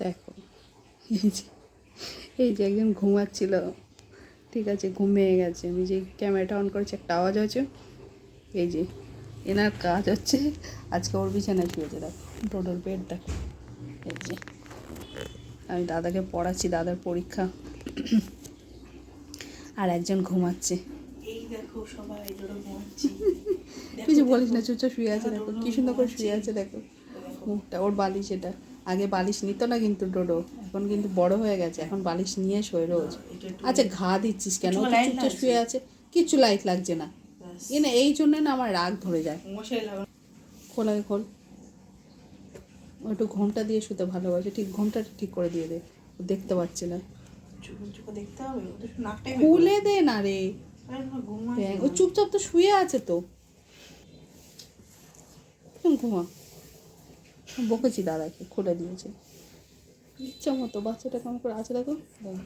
দেখো। এই যে এই যে একজন ঘুমাচ্ছিল। ঠিক আছে ঘুমিয়ে গেছে। আমি যে ক্যামেরাটা অন করেছি একটা আওয়াজ হয়েছে। এই যে এনার কাজ হচ্ছে আজকে ওর বিছানায় শুয়েছে দেখো। টোটোর বেড দেখো। এই যে আমি দাদাকে পড়াচ্ছি দাদার পরীক্ষা। আর একজন ঘুমাচ্ছে। কিছু বলিস না চুপচাপ শুয়ে আছে দেখো। কি সুন্দর করে শুয়ে আছে দেখো। মুখটা ওর বালিশ এটা। আগে বালিশ নিত না কিন্তু ডোডো এখন কিন্তু বড় হয়ে গেছে এখন বালিশ নিয়ে শোয় রোজ। আচ্ছা ঘা দিচ্ছিস কেন? চুপচাপ শুয়ে আছে। কিচ্ছু লাইট লাগছে না। এ না এই জন্য না আমার রাগ ধরে যায়। খোল আগে খোল। একটু ঘোমটা দিয়ে শুতে ভালোবাসে। ঠিক ঘোমটা ঠিক করে দিয়ে দে। দেখতে পাচ্ছে না। খুলে দে না রে। ও চুপচাপ তো শুয়ে আছে তো। ঘুমা। বকেছি দাদাকে খুলে দিয়েছে। ইচ্ছা মতো বাচ্চাটা কেমন করে আছে দেখো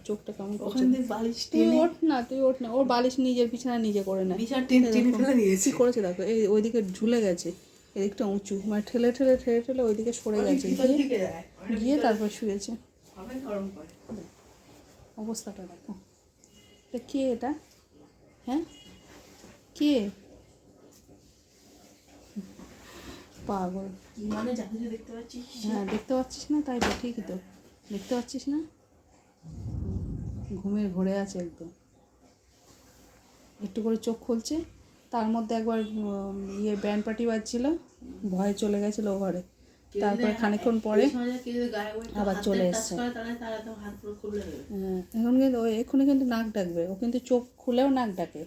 চোখটা কেমন ওখান থেকে বালিশ তুই ওঠ না তুই ওঠ না ওর বালিশ নিজের বিছানা নিজে করে নেয় বিছানা টেনে টেনে ফেলে দিয়েছে। কি করেছে দেখো এই ওইদিকে ঝুলে গেছে এদিকটা উঁচু মানে ঠেলে ঠেলে ঠেলে ঠেলে ওইদিকে সরে গেছে। গিয়ে তারপর শুয়েছে। অবস্থাটা দেখো। এটা কে এটা? হ্যাঁ? কে? পাগল। মানে যা দেখতে পাচ্ছিস? হ্যাঁ দেখতে পাচ্ছিস না? তাই তো ঠিকই তো। দেখতে পাচ্ছিস না? ঘুমের ঘোরে আছে একদম। একটু করে চোখ খুলছে। তার মধ্যে একবার ইয়ে ব্যান্ড পার্টি বাজছিল। ভয়ে চলে গেছিল ও ঘরে। তারপরে খানিকক্ষণ পরে আবার চলে এসছে। হ্যাঁ, এখন কিন্তু ও এক্ষুনি কিন্তু নাক ডাকবে। ও কিন্তু চোখ খুলেও নাক ডাকে।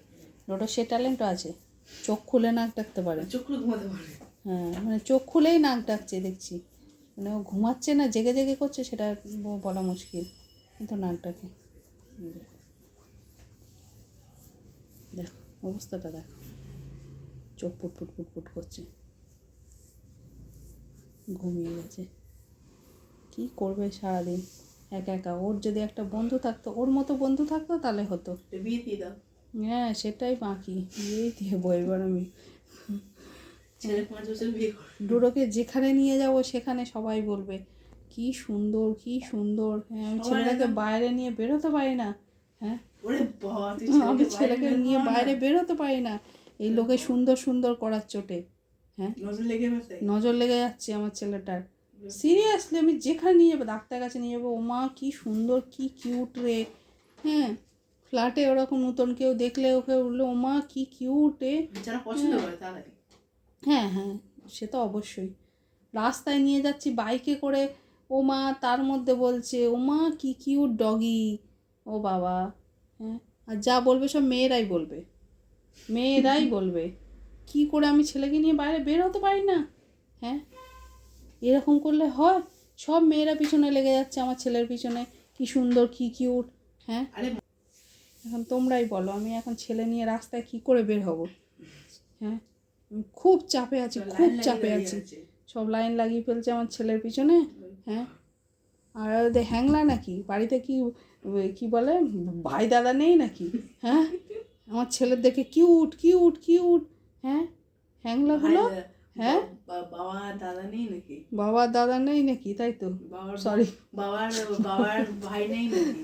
ওটা সে ট্যালেন্টও আছে। চোখ খুলে নাক ডাকতে পারে। চোখ খুলে ঘুমাতে পারে। হ্যাঁ মানে চোখ খুলেই নাক ডাকছে দেখছি। মানে ও ঘুমাচ্ছে না জেগে জেগে করছে সেটা বলা মুশকিল। কিন্তু নাক ডাকে। দেখো। অবস্থাটা দেখো। চোখ পুট পুট পুট পুট করছে। ঘুমিয়ে গেছে। কি করবে সারাদিন? একা একা। ওর যদি একটা বন্ধু থাকতো ওর মতো বন্ধু থাকতো তাহলে হতো। বিয়ে দিয়ে দাও। হ্যাঁ সেটাই বাকি। এই দিয়ে বইবার আমি করে ডুডোকে যেখানে নিয়ে যাব সেখানে সবাই বলবে কি সুন্দর কি সুন্দর। হ্যাঁ আমি ছেলেটাকে বাইরে নিয়ে বেরোতে পারি না। হ্যাঁ? আমি ছেলেকে নিয়ে কর। বাইরে বেরোতে পারি না। এই লোকে সুন্দর সুন্দর করার চোটে। হ্যাঁ? নজর লেগে যাচ্ছে আমার ছেলেটার। সিরিয়াসলি আমি যেখানে নিয়ে যাব ডাক্তার কাছে নিয়ে যাব ও মা কি সুন্দর কি কিউট রে। হ্যাঁ? ফ্ল্যাটে ওরকম নতুন কেউ দেখলে ওকে বলল ও মা কি কিউট রে। যারা পছন্দ করে তারা হ্যাঁ হ্যাঁ সে তো অবশ্যই। রাস্তায় নিয়ে যাচ্ছি বাইকে করে। ও মা তার মধ্যে বলছে ও মা কি কিউট ডগি ও বাবা হ্যাঁ আর যা বলবে সব মেয়েরাই বলবে। মেয়েরাই বলবে কি করে আমি ছেলেকে নিয়ে বাইরে বের হতে পারি না? হ্যাঁ এরকম করলে হয়? সব মেয়েরা পিছনে লেগে যাচ্ছে আমার ছেলের পিছনে। কি সুন্দর কি কিউট হ্যাঁ। আরে এখন তোমরাই বলো আমি এখন ছেলে নিয়ে রাস্তায় কি করে বের হব? হ্যাঁ খুব চাপে আছি খুব চাপে আছি। সব লাইন লাগিয়ে ফেলছে আমার ছেলের পিছনে হ্যাঁ? আর ওদের হ্যাংলা নাকি? বাড়িতে কি কি বলে? ভাই দাদা নেই নাকি? হ্যাঁ? আমার ছেলের দেখে কিউট কিউট কিউট হ্যাঁ? হ্যাংলাগুলো হ্যাঁ? বাবা দাদা নেই নাকি? বাবা দাদা নেই নাকি? তাই তো। বাবার সরি বাবার বাবার ভাই নেই নাকি?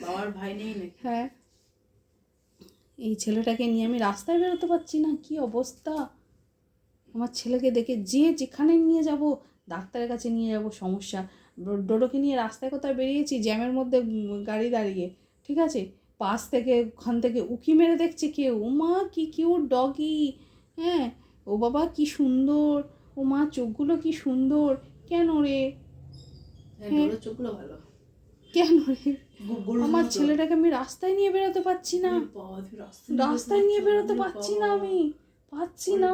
বাবার ভাই নেই নাকি? হ্যাঁ? এই ছেলেটাকে নিয়ে আমি রাস্তায় বেরোতে পারছি না, কি অবস্থা? আমার ছেলেকে দেখে যে যেখানে নিয়ে যাব, ডাক্তারের কাছে নিয়ে যাব, সমস্যা। ডোডোকে নিয়ে রাস্তায় কোথায় বেরিয়েছি, জ্যামের মধ্যে গাড়ি দাঁড়িয়ে, ঠিক আছে? পাশ থেকে, ওখান থেকে উকি মেরে দেখছে কেউ। ও মা, কি কিউট ডগি হ্যাঁ ও বাবা কি সুন্দর। ও মা, চোখগুলো কি সুন্দর। কেন রে? হ্যাঁ চোখগুলো ভালো। কেন রে? আমার ছেলেটাকে আমি রাস্তায় নিয়ে বেরোতে পারছি না। রাস্তায় নিয়ে বেরোতে পারছি না আমি পাচ্ছি না।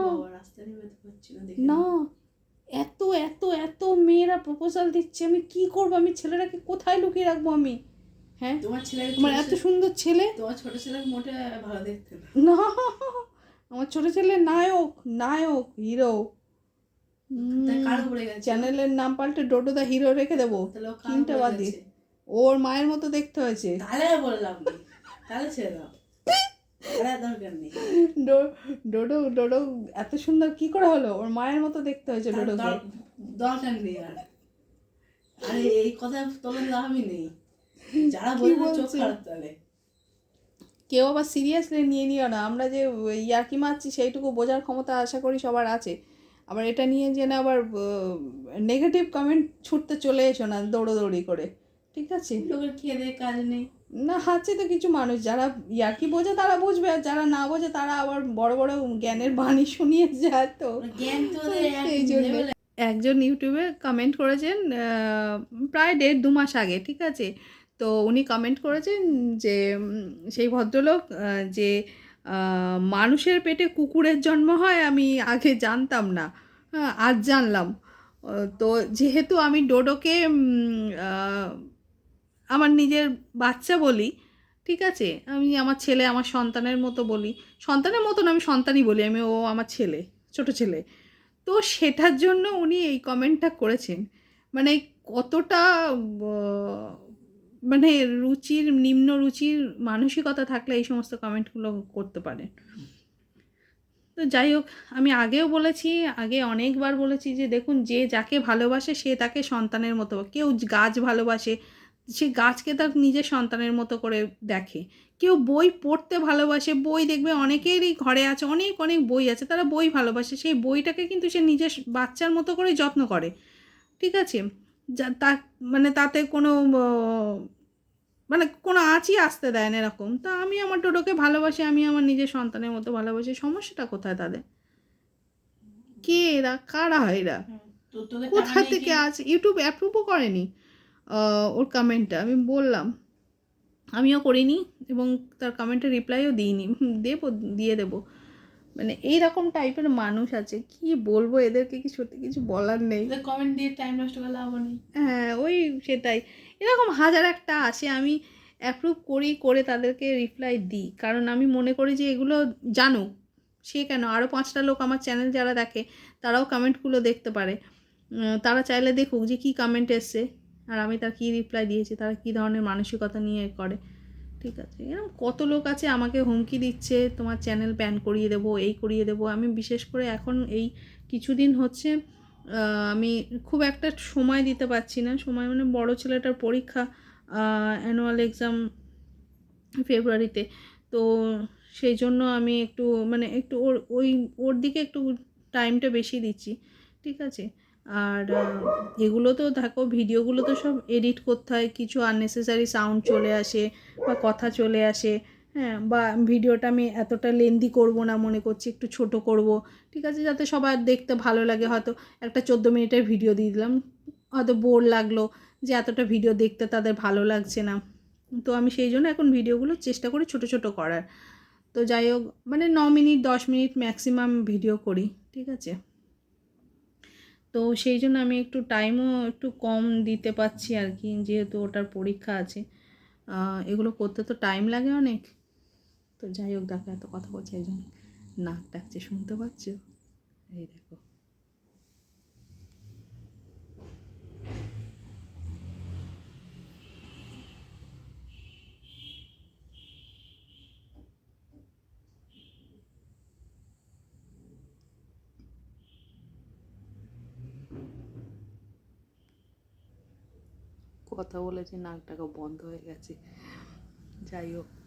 না এত এত এত মেয়েরা প্রপোজাল দিচ্ছে আমি কি করব? আমি ছেলেটাকে কোথায় লুকিয়ে রাখব আমি? হ্যাঁ? তোমার ছেলে আমার এত সুন্দর ছেলে। তোমার ছোট ছেলে মোটে ভালো দেখতে না। আমার ছোট ছেলে নায়ক নায়ক হিরো চ্যানেলের নাম পাল্টে ডোডো দা হিরো রেখে দেবো। তিনটে বাদ? ওর মায়ের মতো দেখতে হয়েছে। তাহলে বললাম তাহলে ছেড়ে দাও। ডোডো ডোডো এত সুন্দর কি করে হলো? ওর মায়ের মতো দেখতে হয়েছে তার ডোডোকে। দর- দরকার নেই আর। আরে এই কথা তোলার লাভই নেই। যারা কি চোখ খারাপ তাহলে। কেউ আবার সিরিয়াসলি নিয়ে নিও না। আমরা যে ইয়ার্কি মারছি সেইটুকু বোঝার ক্ষমতা আশা করি সবার আছে। আবার এটা নিয়ে যেন আবার নেগেটিভ কমেন্ট ছুটতে চলে এসো না দৌড়োদৌড়ি করে। ঠিক আছে। লোকের খেয়ে কাজ নেই। না আছে তো কিছু মানুষ যারা ইয়ার্কি বোঝে তারা বুঝবে আর যারা না বোঝে তারা আবার বড় বড় জ্ঞানের বাণী শুনিয়ে যায় তো। জ্ঞান তো সেই জন্য। একজন ইউটিউবে কমেন্ট করেছেন প্রায় দেড় দু মাস আগে ঠিক আছে? তো উনি কমেন্ট করেছেন যে সেই ভদ্রলোক যে মানুষের পেটে কুকুরের জন্ম হয় আমি আগে জানতাম না হ্যাঁ আজ জানলাম। তো যেহেতু আমি ডোডোকে আমার নিজের বাচ্চা বলি, ঠিক আছে? আমি আমার ছেলে, আমার সন্তানের মতো বলি। সন্তানের মতন আমি সন্তানই বলি, আমি ও আমার ছেলে, ছোট ছেলে। তো সেটার জন্য উনি এই কমেন্টটা করেছেন। মানে কতটা মানে রুচির, নিম্ন রুচির মানসিকতা থাকলে এই সমস্ত কমেন্টগুলো করতে পারেন। তো যাই হোক, আমি আগেও বলেছি, আগে অনেকবার বলেছি যে, দেখুন, যে যাকে ভালোবাসে সে তাকে সন্তানের মতো, কেউ গাছ ভালোবাসে সে গাছকে তার নিজের সন্তানের মতো করে দেখে। কেউ বই পড়তে ভালোবাসে বই দেখবে অনেকেরই ঘরে আছে অনেক অনেক বই আছে তারা বই ভালোবাসে। সেই বইটাকে কিন্তু সে নিজের বাচ্চার মতো করে যত্ন করে ঠিক আছে? যা তা মানে তাতে কোনো মানে কোনো আঁচই আসতে দেয় না এরকম। তা আমি আমার টোটোকে ভালোবাসি আমি আমার নিজের সন্তানের মতো ভালোবাসি সমস্যাটা কোথায় তাদের? কে এরা? কারা এরা? কোথা থেকে? আছে? ইউটিউব অ্যাপ্রুভও করেনি। ওর কমেন্টটা আমি বললাম আমিও করিনি এবং তার কমেন্টে রিপ্লাইও দিইনি। দেবো দিয়ে দেবো। মানে এইরকম টাইপের মানুষ আছে। কি বলব এদেরকে কি সত্যি কিছু বলার নেই। কমেন্ট দিয়ে টাইম নষ্ট করে লাভ নেই। হ্যাঁ ওই সেটাই। এরকম হাজার একটা আসে আমি অ্যাপ্রুভ করি করে তাদেরকে রিপ্লাই দিই। কারণ আমি মনে করি যে এগুলো জানুক। সে কেন? আরও পাঁচটা লোক আমার চ্যানেল যারা দেখে তারাও কমেন্টগুলো দেখতে পারে। তারা চাইলে দেখুক যে কী কমেন্ট এসছে। আর আমি তার কী রিপ্লাই দিয়েছি, তারা কী ধরনের মানসিকতা নিয়ে করে। ঠিক আছে এরকম কত লোক আছে আমাকে হুমকি দিচ্ছে, তোমার চ্যানেল ব্যান করিয়ে দেবো, এই করিয়ে দেবো। আমি বিশেষ করে এখন এই কিছুদিন হচ্ছে আমি খুব একটা সময় দিতে পারছি না। সময় মানে বড় ছেলেটার পরীক্ষা অ্যানুয়াল এক্সাম ফেব্রুয়ারিতে তো সেই জন্য আমি একটু মানে একটু ওর, ওই, ওর দিকে একটু টাইমটা বেশি দিচ্ছি। ঠিক আছে আর এগুলো তো দেখো, ভিডিওগুলো তো সব এডিট করতে হয়, কিছু আননেসেসারি সাউন্ড চলে আসে বা কথা চলে আসে হ্যাঁ বা ভিডিওটা আমি এতটা লেন্দি করব না, মনে করছি একটু ছোট করব, ঠিক আছে, যাতে সবার দেখতে ভালো লাগে, হয়তো একটা চোদ্দ মিনিটের ভিডিও দিয়ে দিলাম, হয়তো বোর লাগল যে এতটা ভিডিও দেখতে তাদের ভালো লাগছে না, তো আমি সেই জন্য এখন ভিডিওগুলো চেষ্টা করি ছোট ছোট করার, তো যাই হোক মানে ন মিনিট, দশ মিনিট ম্যাক্সিমাম ভিডিও করি, ঠিক আছে। তো সেই জন্য আমি একটু টাইমও একটু কম দিতে পারছি আর কি যেহেতু ওটার পরীক্ষা আছে। এগুলো করতে তো টাইম লাগে অনেক। তো যাই হোক, দেখো এত কথা বলছে, এই জন্য নাক ডাকছে, শুনতে পাচ্ছ? এই দেখো। কথা বলেছি নাকটাকে বন্ধ হয়ে গেছে। যাই হোক।